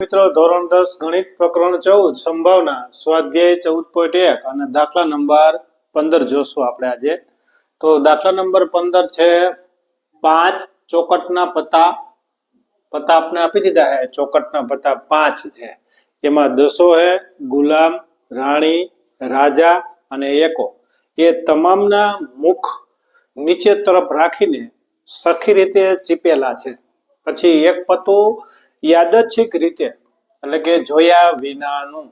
મિત્રો, ધોરણ દસ ગણિત પ્રકરણ ચૌદ, સંભાવના, સ્વાધ્યાય ચૌદ પોઈન્ટ એક અને દાખલા નંબર પંદર જોશું આપણે આજે. તો દાખલા નંબર પંદર છે, પાંચ ચોકટના પત્તા પત્તા આપણે આપી દીધા હે, ચોકટના પત્તા પાંચ છે. એમાં દસો હે, ગુલામ, રાણી, રાજા અને એકો. એ તમામના મુખ નીચે તરફ રાખીને સરખી રીતે ચીપેલા છે. પછી એક પત્તું યાદચ્છિક રીતે? એટલે કે જોયા વિનાનું.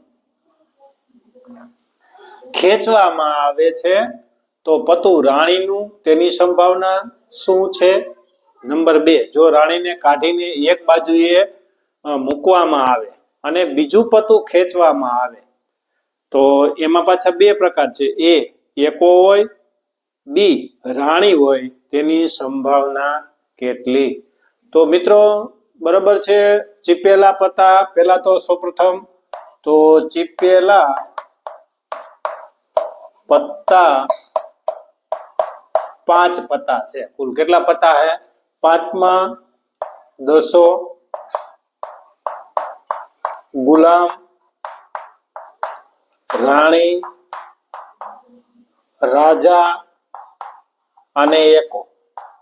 ખેંચવામાં આવે છે તો પતુ રાણીનું તેની સંભાવના શું છે? નંબર બે, જો રાણીને કાઢીને એક બાજુએ મૂકવામાં આવે અને બીજું પતુ ખેંચવામાં આવે, તો એમાં પાછા બે પ્રકાર છે. એ, એકો હોય, બી, રાણી હોય, તેની સંભાવના કેટલી? તો મિત્રો બરાબર છે? ચીપેલા પત્તા, પેલા તો સૌપ્રથમ તો ચીપેલા પત્તા પાંચ પત્તા છે. કુલ કેટલા પત્તા હે? પાંચમાં દસો ગુલામ રાણી રાજા અને એકો.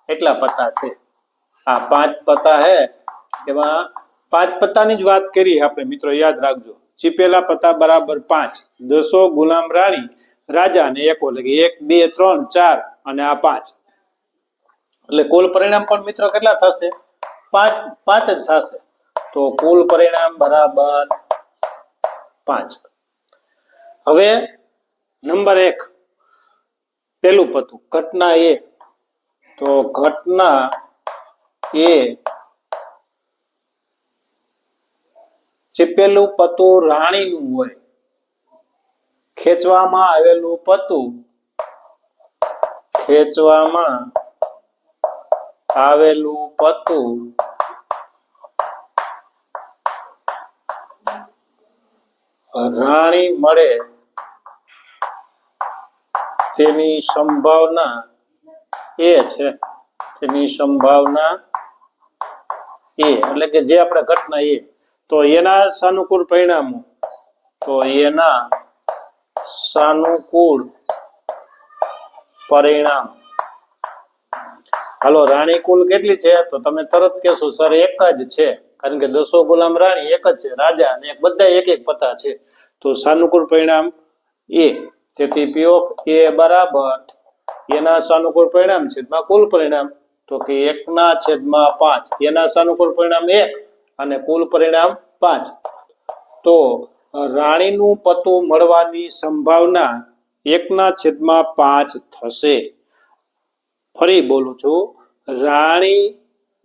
એટલા પત્તા છે? આ પાંચ પત્તા હે એમાં પાંચ પત્તાની જ વાત કરી આપણે, મિત્રો, યાદ રાખજો. ચીપેલા પત્તા બરાબર પાંચ, દસો ગુલામ રાણી, રાજા અને એકો એટલે એક, બે, ત્રણ, ચાર અને આ પાંચ. એટલે કુલ પરિણામ પણ, મિત્રો, કેટલા થશે? પાંચ પાંચ જ થશે. તો કુલ પરિણામ બરાબર પાંચ. હવે નંબર એક, પેલું પતું, ઘટના એ. તો ઘટના એ ચીપેલું પતું રાણીનું હોય. ખેંચવામાં આવેલું પતું ખેંચવામાં આવેલું પતું રાણી મળે તેની સંભાવના એ છે. તેની સંભાવના એ, એટલે કે જે આપણે ઘટના એ તો એના સાનુકૂળ પરિણામો. તો એના સાનુકૂળ પરિણામ. હાલો, રાણી કુલ કેટલી છે? તો તમે તરત કહેશો, સર, એક જ છે. કારણ કે દસો ગુલામ રાણી એક જ છે, રાજા અને બધા એક એક પતા છે. તો સાનુકૂળ પરિણામ એ. તેથી પી ઓફ એ બરાબર. એના સાનુકૂળ પરિણામ છેદમાં કુલ પરિણામ. તો કે એકના છેદમાં પાંચ. એના સાનુકૂળ પરિણામ એક. અને કુલ પરિણામ પાંચ. તો રાણીનું પતું મળવાની સંભાવના એકના છેદમાં પાંચ થશે. ફરી બોલું છું, રાણી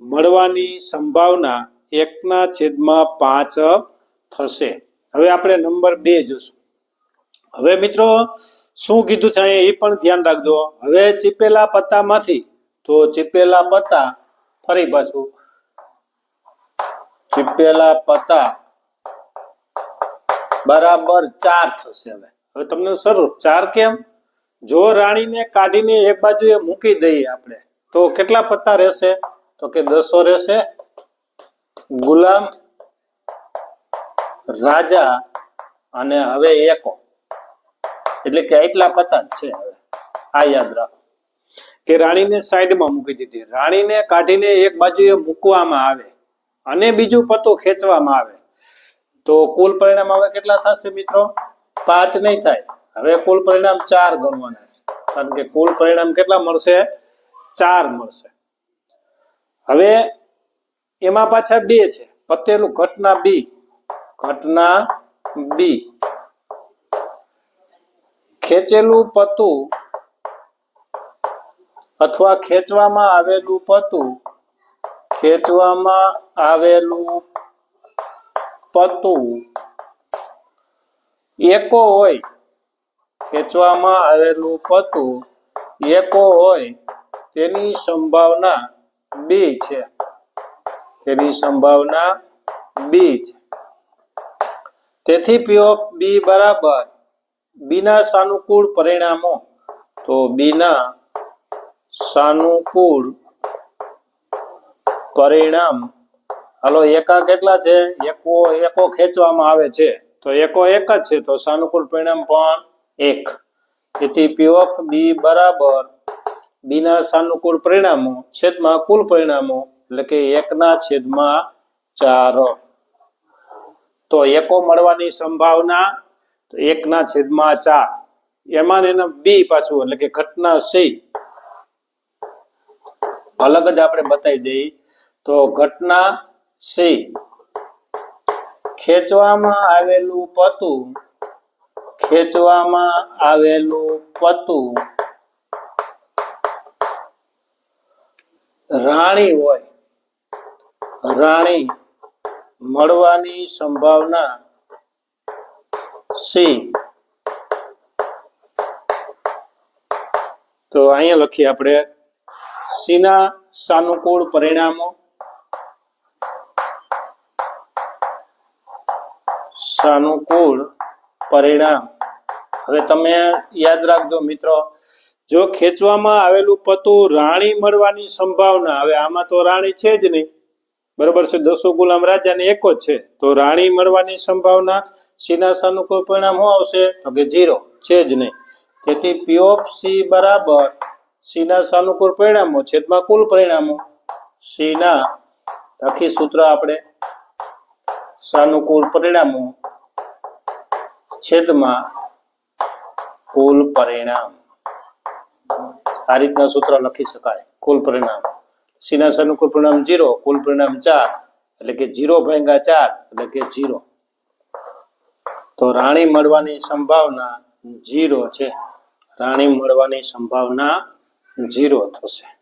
મળવાની સંભાવના એકના છેદમાં પાંચ થશે. હવે આપણે નંબર બે જોશું. હવે મિત્રો, શું કીધું છે એ પણ ધ્યાન રાખજો. હવે ચીપેલા પત્તામાંથી, તો ચીપેલા પત્તા ફરી પાછું ચીપેલા પત્તા બરાબર ચાર થશે હવે. હવે તમને સરું ચાર કેમ? જો રાણીને કાઢીને એક બાજુ એ મૂકી દઈએ આપણે, તો કેટલા પત્તા રહેશે? તો કે દસો રહેશે. ગુલામ, રાજા અને હવે એકો. એટલે કે એટલા પત્તા છે હવે. આ યાદ રાખો. કે રાણીને સાઈડમાં મૂકી દીધી. રાણીને કાઢીને એક બાજુ એ મૂકવામાં આવે. અને બીજું પત્તું ખેંચવામાં આવે. તો કુલ પરિણામ હવે કેટલા થશે મિત્રો? પાંચ નહીં થાય. હવે કુલ પરિણામ ચાર ગણવાના છે. કારણ કે કુલ પરિણામ કેટલા મળશે? ચાર મળશે. હવે એમાં પાછા બે છે. પતેલું ઘટના બી. ઘટના બી. ખેંચેલું પતું અથવા ખેંચવામાં આવેલું પતું ખેંચવામાં આવેલું પતું એકો હોય, ખેંચવામાં આવેલું પતું એકો હોય, તેની સંભાવના બી છે. તેની સંભાવના બી છે. તેથી પી બી બરાબર બીના સાનુકૂળ પરિણામો, તો બીના સાનુકૂળ પરિણામ. હાલો, એકા કેટલા છે? એકો એકો ખેંચવામાં આવે છે. તો એકો એક જ છે, તો સાનુકૂળ પરિણામ પણ એક. તેથી પી ઓફ બી બરાબર બીના સાનુકૂળ પરિણામો, છેદમાં કુલ પરિણામો, એટલે કે એકના છેદમાં ચાર. તો એકો મળવાની સંભાવના એકના છેદમાં ચાર. એમાં એના બી પાછું, એટલે કે ઘટના સી અલગ જ આપણે બતાવી દઈએ. તો ઘટના સી ખેંચવામાં આવેલું પતું, ખેંચવામાં આવેલું પતું. રાણી હોય, રાણી મળવાની સંભાવના સી તો અહીંયા લખીએ આપણે. સીના સાનુકૂળ પરિણામો. સાનુકૂળ પરિણામ. હવે તમે યાદ રાખજો મિત્રો, જો ખેંચવામાં આવેલું પતું રાણી મળવાની સંભાવના, હવે આમાં તો રાણી છે જ નહીં. બરોબર છે, દસો ગુલામ રાજાને એક જ છે. તો રાણી મળવાની સંભાવના સીના સાનુકૂળ પરિણામ શું આવશે? તો કે જીરો છે જ નહીં. તેથી પી ઓફ સી બરાબર સીના સાનુકૂળ પરિણામો, છેદમાં કુલ પરિણામો. સીના આખી સૂત્ર આપણે સાનુકૂળ પરિણામો છેદમાં કુલ પરિણામ. આ રીતના સૂત્ર લખી શકાય. કુલ પરિણામ. સીના કુલ પરિણામ જીરો, કુલ પરિણામ ચાર, એટલે કે જીરો ભાગ્યા ચાર, એટલે કે જીરો. તો રાણી મળવાની સંભાવના જીરો છે. રાણી મળવાની સંભાવના જીરો થશે.